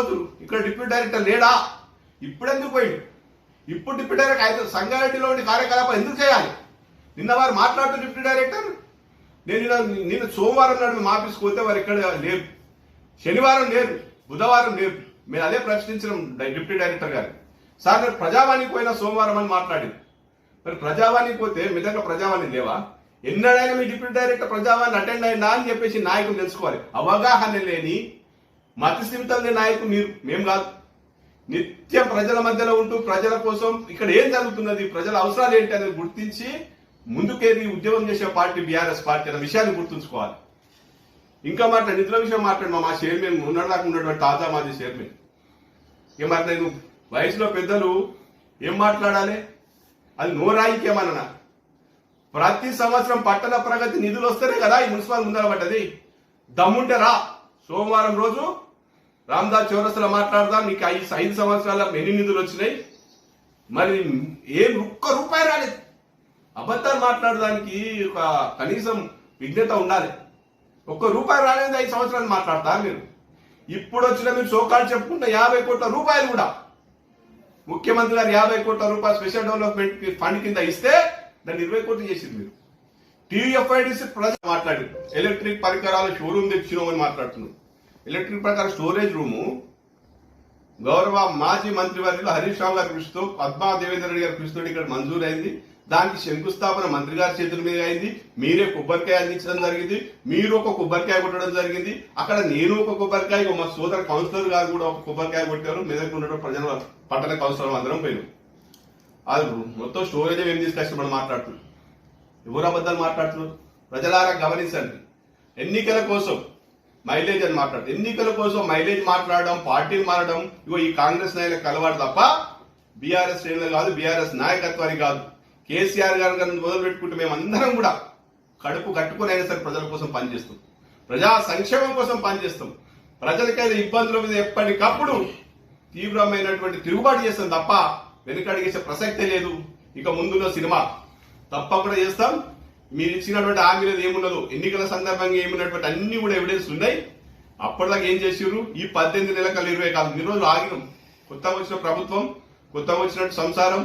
రోజులు ఇక్కడ deputy director లేడా? ఇప్పుడు ఎందుకు ఇప్పుడు డిప్యూటీ డైరెక్టర్ అయితే సంగారెడ్డిలో కార్యకలాపాలు ఎందుకు చేయాలి? నిన్న వారు మాట్లాడుతూ డిప్యూటీ డైరెక్టర్ నేను నిన్న సోమవారం నాడు మా ఆఫీస్కి పోతే వారు ఇక్కడ లేరు. శనివారం లేరు బుధవారం లేరు. మేము అదే ప్రశ్నించడం డిప్యూటీ డైరెక్టర్ గారు. సార్ నేను ప్రజావాణికి పోయిన సోమవారం అని మాట్లాడింది. మరి ప్రజావాణికి పోతే మిగతా ప్రజావాణి లేవా? ఎన్నడైనా మీ డిప్యూటీ డైరెక్టర్ ప్రజావాణి అటెండ్ అయినా అని చెప్పేసి నాయకులు తెలుసుకోవాలి. అవగాహన లేని మతి స్థిమితం నాయకులు మీరు మేము కాదు. నిత్యం ప్రజల మధ్యలో ఉంటూ ప్రజల కోసం ఇక్కడ ఏం జరుగుతున్నది ప్రజల అవసరాలు ఏంటి అనేది గుర్తించి ముందుకేది ఉద్యమం చేసే పార్టీ బీఆర్ఎస్ పార్టీ అనే విషయాన్ని గుర్తుంచుకోవాలి. ఇంకా మాట్లాడి నిధుల విషయం మాట్లాడు మా చైర్మన్ ఉన్నదాకా ఉన్నటువంటి తాజా మాజీ చైర్మన్. ఇక మరి నేను వయసులో పెద్దలు ఏం మాట్లాడాలి? అది నోరాయికేమన్నా ప్రతి సంవత్సరం పట్టణ ప్రగతి నిధులు వస్తేనే కదా ఈ మున్సిపల్ ముందర పడ్డది. దమ్ముంటే రా. సోమవారం రోజు రామ్దాస్ చౌరస్తలో మాట్లాడదాం. నీకు ఐదు ఐదు సంవత్సరాల ఎన్ని నిధులు వచ్చినాయి? మరి ఏం ఒక్క రూపాయి రాలేదు. అబద్ధాలు మాట్లాడడానికి ఒక కనీసం విఘ్నత ఉండాలి. ఒక్క రూపాయి రాలేదు ఐదు సంవత్సరాలు మాట్లాడతా మీరు. ఇప్పుడు వచ్చిన మీరు సోకాలు చెప్పుకున్న యాభై కోట్ల రూపాయలు కూడా. ముఖ్యమంత్రి గారు యాభై కోట్ల రూపాయలు స్పెషల్ డెవలప్మెంట్ ఫండ్ కింద ఇస్తే దాన్ని ఇరవై కోట్లు చేసింది మీరు. టీఎఫ్ఐడిసి ప్రజలు మాట్లాడారు. ఎలక్ట్రిక్ పరికరాల షోరూమ్ తెచ్చినామని మాట్లాడుతున్నారు. ఎలక్ట్రిక్ ప్రకారం స్టోరేజ్ రూము. గౌరవ మాజీ మంత్రి వర్యులు హరీష్ రావు గారి పిలుస్తూ పద్మా దేవేంద్ర రెడ్డి గారి కృషితో ఇక్కడ మంజూరు అయింది దానికి శంకుస్థాపన మంత్రి గారి చేతుల మీద అయింది. మీరే కొబ్బరికాయ అందించడం జరిగింది. మీరు ఒక కొబ్బరికాయ కొట్టడం జరిగింది. అక్కడ నేను ఒక కొబ్బరికాయ మా సోదర కౌన్సిలర్ గారు కూడా ఒక కొబ్బరికాయ కొట్టారు. మెదక్ ఉండడం ప్రజల పట్టణ కౌన్సిలర్ అందరం పోయినాం. అది మొత్తం స్టోరేజ్ ఏం తీసుకొచ్చి మనం మాట్లాడుతున్నాం. ఎవరు అబద్ధాలు మాట్లాడుతున్నారు? ప్రజలారా గమనించండి. ఎన్నికల కోసం మైలేజ్ అని మాట్లాడు ఎన్నికల కోసం మైలేజ్ మాట్లాడడం పార్టీలు మారడం ఇగో ఈ కాంగ్రెస్ నాయకులకు కలవాడు తప్ప బీఆర్ఎస్ శ్రేణులు కాదు బీఆర్ఎస్ నాయకత్వానికి కాదు. కేసీఆర్ గారు గారిని మొదలు పెట్టుకుంటే కూడా కడుపు కట్టుకుని అయినా సరే ప్రజల కోసం పనిచేస్తాం. ప్రజా సంక్షేమం కోసం పనిచేస్తాం. ప్రజలకైనా ఇబ్బందుల మీద ఎప్పటికప్పుడు తీవ్రమైనటువంటి తిరుగుబాటు చేస్తాం తప్ప వెనుకడిగేసే ప్రసక్తే లేదు. ఇక ముందులో సినిమా తప్పకుండా చేస్తాం. మీరు ఇచ్చినటువంటి హామీలు ఏమున్నదో ఎన్నికల సందర్భంగా ఏమున్నటువంటి అన్ని కూడా ఎవిడెన్స్ ఉన్నాయి. అప్పటిదాకా ఏం చేసిర్రు? ఈ పద్దెనిమిది నెలల కల్లా ఇరవై కాదు ఈ రోజులు ఆగినం. కొత్తగా వచ్చిన ప్రభుత్వం కొత్తగా వచ్చినట్టు సంసారం.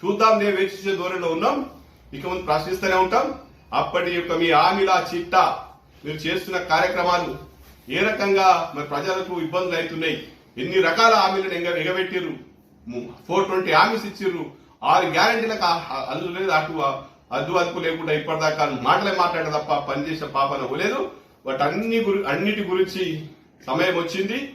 చూద్దాం నేను వేచి చూసే ధోరణిలో ఉన్నాం. ఇక ముందు ప్రశ్నిస్తూనే ఉంటాం. అప్పటి యొక్క మీ హామీల చిట్టా మీరు చేస్తున్న కార్యక్రమాలు ఏ రకంగా మరి ప్రజలకు ఇబ్బందులు అవుతున్నాయి? ఎన్ని రకాల హామీలను ఎగ ఎగబెట్టిర్రు? ఫోర్ ట్వంటీ హామీస్ ఇచ్చిర్రు. ఆరు గ్యారంటీలకు అల్లు లేదు అటు అద్దు అదుపు లేకుండా ఇప్పటిదాకా మాటలే మాట్లాడే తప్ప పనిచేసే పాపన లేదు వాటన్ని గురి అన్నిటి గురించి సమయం వచ్చింది.